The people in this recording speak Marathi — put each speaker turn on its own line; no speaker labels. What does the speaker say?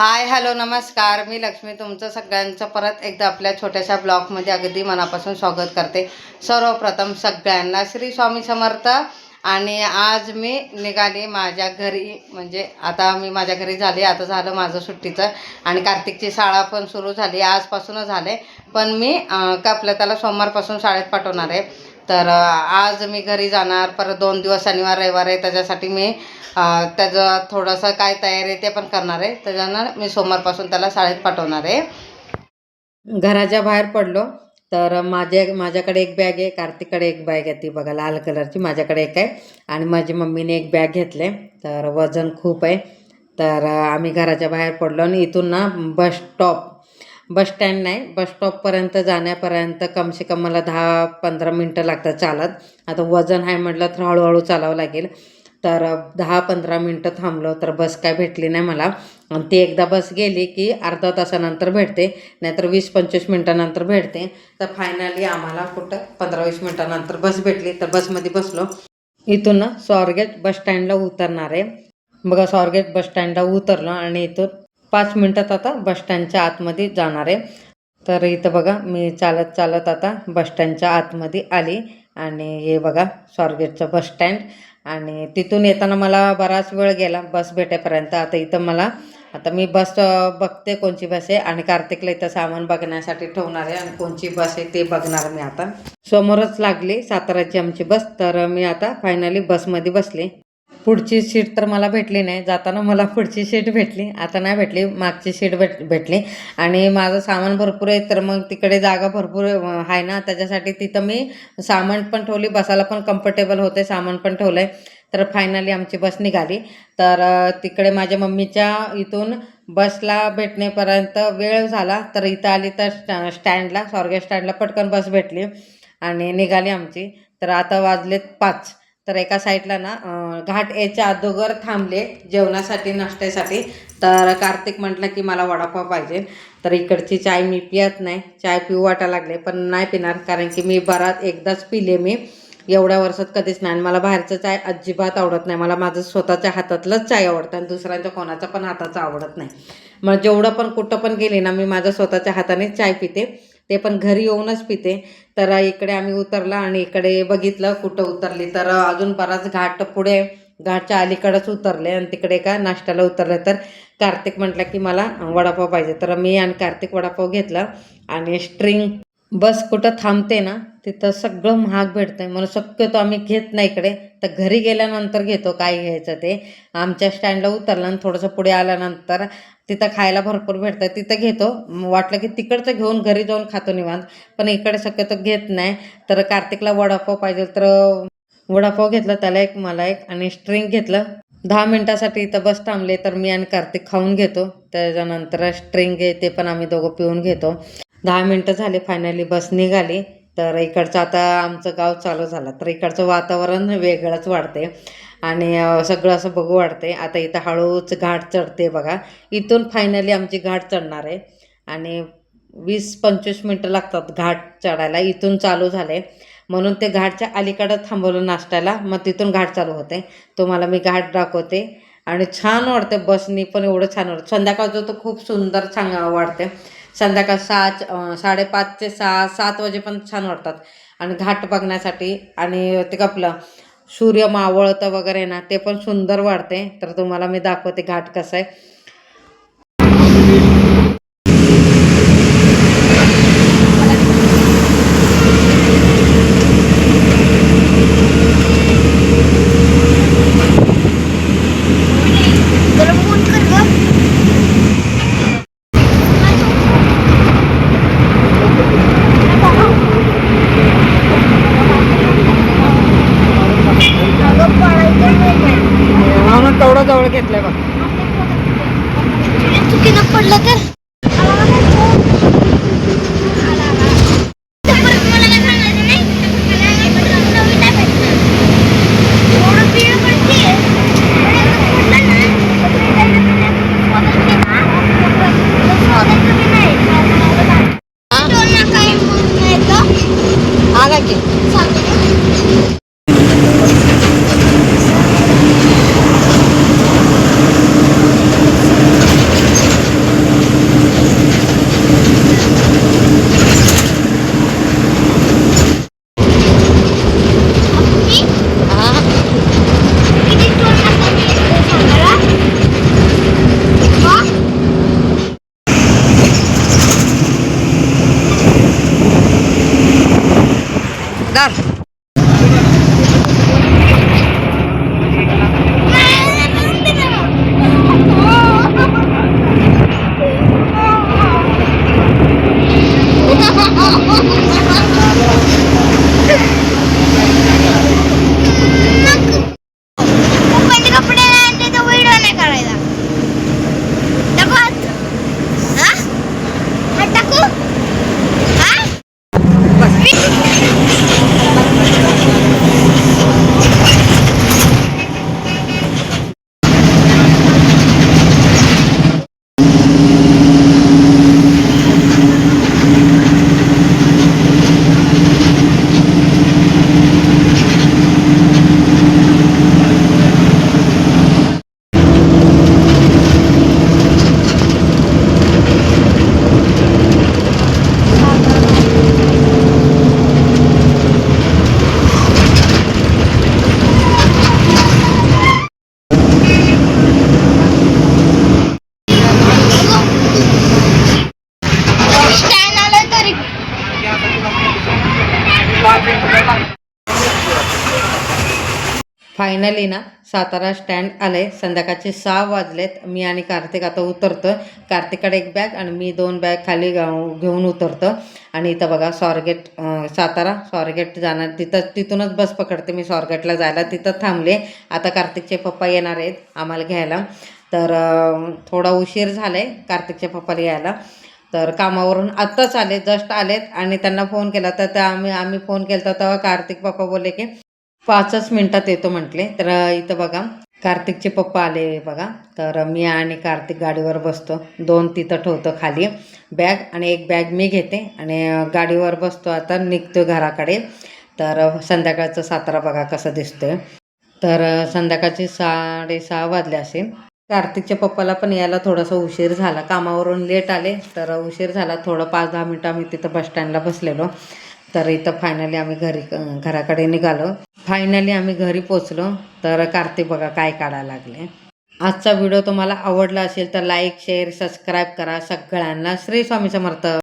हाय हॅलो नमस्कार. मी लक्ष्मी तुमचं सगळ्यांचं परत एकदा आपल्या छोट्याशा ब्लॉगमध्ये अगदी मनापासून स्वागत करते. सर्वप्रथम सगळ्यांना श्री स्वामी समर्थ. आणि आज मी निघाली माझ्या घरी म्हणजे आता मी माझ्या घरी झाली आता झालं माझं सुट्टीचं. आणि कार्तिकची शाळा पण सुरू झाली आजपासूनच झाले. पण मी अं, कापलं त्याला सोमवारपासून शाळेत पाठवणार आहे. तर आज मी घरी जाणार. परत दोन दिवस शनिवार रविवार आहे. त्याच्यासाठी मी त्याचं थोडंसं काय तयारी आहे ते पण करणार आहे. त्याच्यानं मी सोमवारपासून त्याला शाळेत पाठवणार आहे. घराच्या बाहेर पडलो. तर माझ्या माझ्याकडे एक बॅग आहे. कार्तिककडे एक बॅग आहे ती बघा लाल कलरची. माझ्याकडे एक आहे. आणि माझी मम्मीने एक बॅग घेतले तर वजन खूप आहे. तर आम्ही घराच्या बाहेर पडलो आणि इथून ना बस स्टॉप बस स्टँड नाही बस स्टॉपपर्यंत जाण्यापर्यंत कमसे कम मला दहा पंधरा मिनटं लागतात चालत. आता वजन आहे म्हटलं तर हळूहळू चालावं लागेल. तर दहा पंधरा मिनटं थांबलो तर बस काय भेटली नाही मला. आणि ती एकदा बस गेली की अर्धा तासानंतर भेटते नाहीतर वीस पंचवीस मिनटानंतर भेटते. तर फायनली आम्हाला कुठं पंधरा वीस मिनटानंतर बस भेटली. तर बसमध्ये बसलो. इथून ना स्वारगेट बस स्टँडला उतरणार आहे. बघा स्वारगेट बस स्टँडला उतरलो आणि इथून पाच मिनटात आता बस स्टँडच्या आतमध्ये जाणार आहे. तर इथं बघा मी चालत चालत आता बस स्टँडच्या आतमध्ये आली आणि हे बघा स्वारगेटचं बस स्टँड. आणि तिथून येताना मला बराच वेळ गेला बस भेटेपर्यंत. आता इथं मला आता मी बस बघते कोणची बस आहे आणि कार्तिकला इथं सामान बघण्यासाठी ठेवणार आहे आणि कोणची बस आहे ते बघणार मी आता. समोरच लागली साताराची आमची बस तर मी आता फायनली बसमध्ये बसले. पुढची सीट तर मला भेटली नाही. जाताना मला पुढची सीट भेटली. आता नाही भेटली. मागची सीट भेट भेटली. आणि माझं सामान भरपूर आहे. तर मग तिकडे जागा भरपूर आहे ना. त्याच्यासाठी तिथं मी सामान पण ठेवली. बसायला पण कम्फर्टेबल होते. सामान पण ठेवलं आहे तर फायनली आमची बस निघाली. तर तिकडे माझ्या मम्मीच्या इथून बसला भेटण्यापर्यंत वेळ झाला. तर इथं आली तर स्टॅ स्टँडला स्वर्गीय स्टँडला पटकन बस भेटली. आणि निघाली आमची. तर आता वाजलेत पाच. तर एका साईडला ना घाट याच्या अगोदर थांबले जेवणासाठी नाश्त्यासाठी. तर कार्तिक म्हटलं की मला वडापाव पाहिजे. तर इकडची चाय मी पियत नाही. चाय पिऊ वाटा लागले पण नाही पिणार कारण की मी बरात एकदाच पिले मी. एवढ्या वर्षात कधीच नाही. आणि मला बाहेरचं चाय अजिबात आवडत नाही. मला माझं स्वतःच्या हातातलंच चाय आवडतं आणि दुसऱ्यांच्या कोणाचा पण हाताचं आवडत नाही. मग जेवढं पण कुठं पण गेले ना मी माझ्या स्वतःच्या हाताने चाय पिते. ते पण घरी येऊनच पिते. तर इकडे आम्ही उतरला आणि इकडे बघितलं कुठं उतरली. तर अजून बराच घाट पुढे घाटच्या अलीकडंच उतरले आणि तिकडे का नाश्त्याला उतरलं. तर कार्तिक म्हटलं की मला वडापाव पाहिजे. तर मी आणि कार्तिक वडापाव घेतला आणि स्ट्रिंग बस कुठं थांबते ना तिथं सगळं महाग भेटतंय. म्हणून शक्यतो आम्ही घेत नाही इकडे. तर घरी गेल्यानंतर घेतो काय घ्यायचं ते. आमच्या स्टँडला उतरलं आणि थोडंसं पुढे आल्यानंतर तिथं खायला भरपूर भेटतं तिथं घेतो. वाटलं की तिकडचं घेऊन घरी जाऊन खातो निवांत. पण इकडे शक्यतो घेत नाही. तर कार्तिकला वडापाव पाहिजे तर वडापाव घेतला त्याला एक मला एक आणि स्ट्रिंग घेतलं. दहा मिनटासाठी इथं बस थांबले तर मी आणि कार्तिक खाऊन घेतो. त्याच्यानंतर स्ट्रिंग आहे ते पण आम्ही दोघं पिऊन घेतो. दहा मिनटं झाले फायनली बस निघाली. तर इकडचं आता आमचं गाव चालू झालं. तर इकडचं वातावरण वेगळंच वाढते आणि सगळं असं बघू वाढते आता इथं हळूच घाट चढते बघा. इथून फायनली आमची घाट चढणार आहे. आणि वीस पंचवीस मिनटं लागतात घाट चढायला. इथून चालू झाले म्हणून ते घाटच्या अलीकडं थांबवलं नाश्त्याला. मग तिथून घाट चालू होते. तुम्हाला मी घाट दाखवते. आणि छान वाटते बसनी पण एवढं छान वाटतं संध्याकाळचं तर खूप सुंदर छान वाटते संध्याकाळ सहा साडेपाच ते सहा सात वाजे पण छान वाटतात. आणि घाट बघण्यासाठी आणि ते कपलं सूर्य मावळतं वगैरे ना ते पण सुंदर वाढते तर तुम्हाला मी दाखवते घाट कसं आहे
जरा फोन कर ग अगं पळायचं नाही
म्हणून तेवढं जवळ घेतलंय बघ.
चुकीनं पडलं तर? Богдан.
फायनली ना सातारा स्टँड आले संध्याकाळचे सहा वाजलेत. मी आणि कार्तिक आता उतरतो कार्तिकडे एक बॅग आणि मी दोन बॅग खाली घेऊन उतरतो आणि इथं बघा स्वारगेट सातारा. स्वारगेट जाणार तिथं तिथूनच बस पकडते मी स्वारगेटला जायला. तिथं थांबले. आता कार्तिकचे पप्पा येणार आहेत आम्हाला घ्यायला. तर थोडा उशीर झाला आहे कार्तिकच्या पप्पाला यायला. तर कामावरून आत्ताच आले जस्ट आलेत आणि त्यांना फोन केला. तर त्या आम्ही आम्ही फोन केला तेव्हा कार्तिक पप्पा बोलले की पाचच मिनटात येतो म्हटले. तर इथं बघा कार्तिकचे पप्पा आले बघा. तर मी आणि कार्तिक गाडीवर बसतो. दोन तिथं ठेवतो खाली बॅग आणि एक बॅग मी घेते आणि गाडीवर बसतो आता निघतो घराकडे. तर संध्याकाळचं सातारा बघा कसं दिसतोय. तर संध्याकाळचे साडेसहा वाजले असेल. कार्तिकच्या पप्पाला पण यायला थोडासा उशीर झाला. कामावरून लेट आले तर उशीर झाला. थोडं पाच दहा मिनटं आम्ही तिथं बस स्टँडला बसलेलो. तर इथं फायनली आम्ही घरी घराकडे निघालो. फायनली आम्ही घरी पोचलो तर कार्तिक बघा काय काढायला लागले. आजचा व्हिडिओ तुम्हाला आवडला असेल तर लाईक शेअर सबस्क्राईब करा. सगळ्यांना श्री स्वामी समर्थ.